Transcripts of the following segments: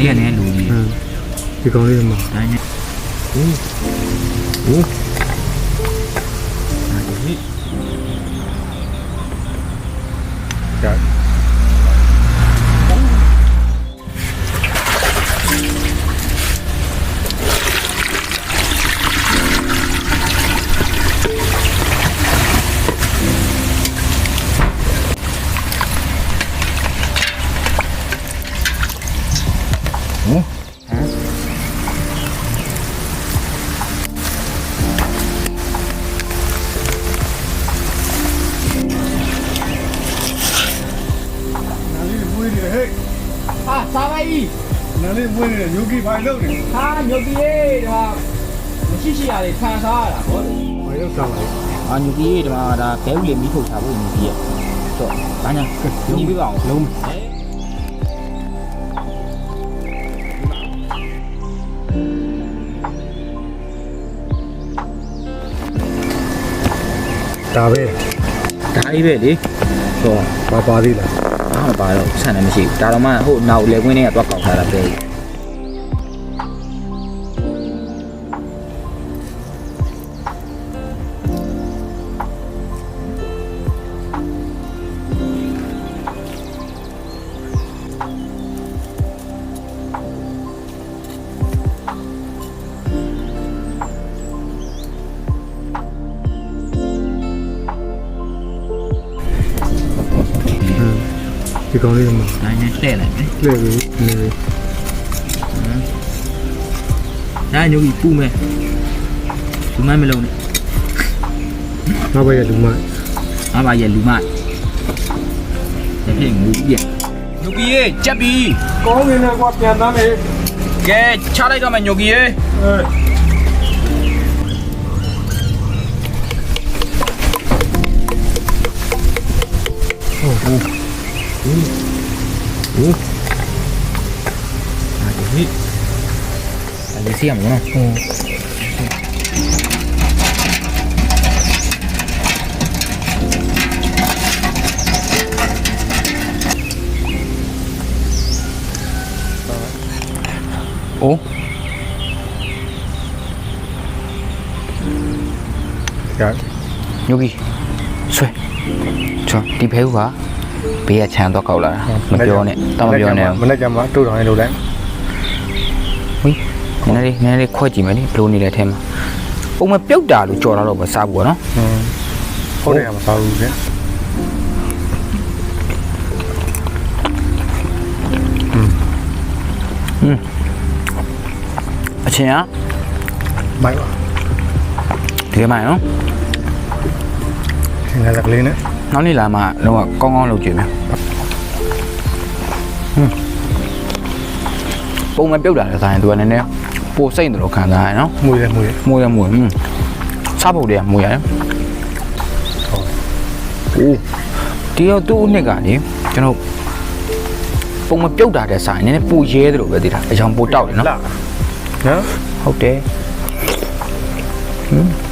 เลี่ยนเนี่ยดูดีที่กองเรียนมาได้เนี่ยโอ้หู้ nữa Hả? À, sao vậy? Nó lên quên là yogi phải đâu này. Ha, yogi ấy là chỉ chỉ là để tham gia là có. Phải đâu sao vậy? À, yogi ấy là là kéo liền đi thủ thảo của yogi. Rồi, bán nha. Yogi biết bảo luôn. ဒါပဲဒါကြီးပဲလေတော့မပါသေးလားအားမပါတော့ဆန်တယ်မရှိဘူးဒါတော့မှဟိုနောက်လေကွင်းလေးကတော့ကောက်ထားတာပဲ ဒီကောင်လေးမှာ ဒါနဲ့လှည့်လိုက်မယ် လဲပြီးနေပြီ ဒါညူကြီးပူမယ်လူမမလုံးနဲ့ ငါဘရဲ့လူမ အားပါရဲ့လူမတစ်ခေတ်ငူကြီးညူကြီးရဲ့ကြက်ပြီ ကောင်းနေတယ်ကွာပြန်သားနေ ကဲချလိုက်တော့မယ်ညူကြီးရဲ့ ừ. à, cái gì à, cái xiềng đúng không ừ. Ủa dạ. đi 여기 쇠. 저, 네 배우가 ဘေးကခြံတော့ကောက်လာတာမပြောနဲ့တော့မပြောနဲ့မနေ့ကမှတူတော်ရင်လို့လိုက်ဟိနည်းနည်းလေးနည်းနည်းလေးခွဲကြည့်မယ်နိဘလို့နေတဲ့အထဲမှာပုံမပြုတ်တာလို့ကြော်လာတော့မစားဘူးပေါ့နော်ဟုတ်တယ်မစားဘူးဗျအချင်းကမိုက်ပါဒီကမှနော်ငါကလေးနဲ့ နောက်နေ့လာမှတော့ကောင်းကောင်းလုပ်ကြည့်မယ်ဟွန်းပုံမပြုတ်တာလည်းဆိုင်သူကနည်းနည်းပိုစိတ်တယ်လို့ခံစားရနော်မွေးတယ်မွေးတယ်မွေးရမွေးဟွန်းစားဖို့တည်းကမွေးရတယ်အိုးဒီတော့သူ့နှစ်ကလေကျွန်တော်ပုံမပြုတ်တာတဲ့ဆိုင်နည်းနည်းပိုရဲတယ်လို့ပဲသိတာအကြောင်းပိုတောက်တယ်နော်လာနော်ဟုတ်တယ်ဟမ်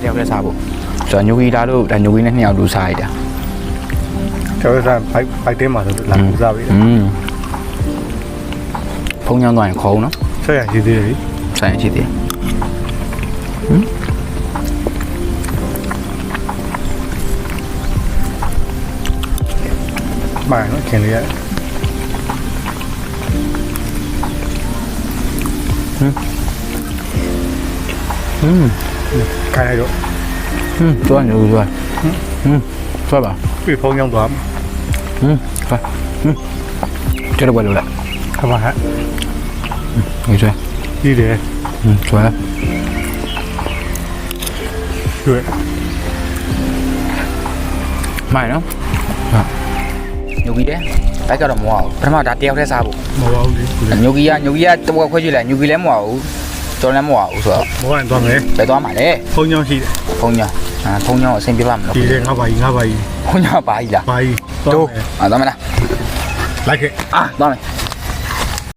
တယောက်နဲ့စားဖို့ဆိုတော့ညိုကြီးလာလို့ညိုကြီးနဲ့နှစ်ယောက်တူစားလိုက်တာကျွန်တော်ကဘိုက်ဘိုက်တဲမှာဆိုလာစားပြီးอืมဖုံးညောင်းသွားရင်ခေါ်ဦးနော်ဆက်ရရှိသေးတယ်ဆက်ရရှိသေးတယ်ဟမ်မိုင်းနော်ခင်လေးရဟမ်ဟမ် ခိုင်းလိုက်တော့ဟင်းသွားနေဦးသွားဟင်းသွားပါပြေဖုံးရောက်သွားဟင်းသွားဟင်းကျတော့ဘယ်လိုလဲခမဟဲ့ဒီကျွဲဒီတယ်ဟင်းကျွဲကျွဲမိုင်နော်ဟာညိုကြီးတယ်ဘိုက်ကတော့မဝအောင်ပထမဒါတယောက်တည်းစားဖို့မဝအောင်လေညိုကြီးကညိုကြီးကတပွက်ခွဲကြည့်လိုက်ညိုကြီးလည်းမဝအောင် ကျော်လည်းမဝဘူးဆိုတော့မောရင်သွားမယ်ဘယ်သွားမှာလဲဖုံးကြောင်းရှိတယ်ဖုံးညာအာဖုံးညာအဆင်ပြေပါမလို့ကြီးတယ်ငါပါကြီးငါပါကြီးဖုံးညာပါကြီးလားပါကြီးတို့အာသွားမလားလိုက်ခဲ့အာသွားမယ်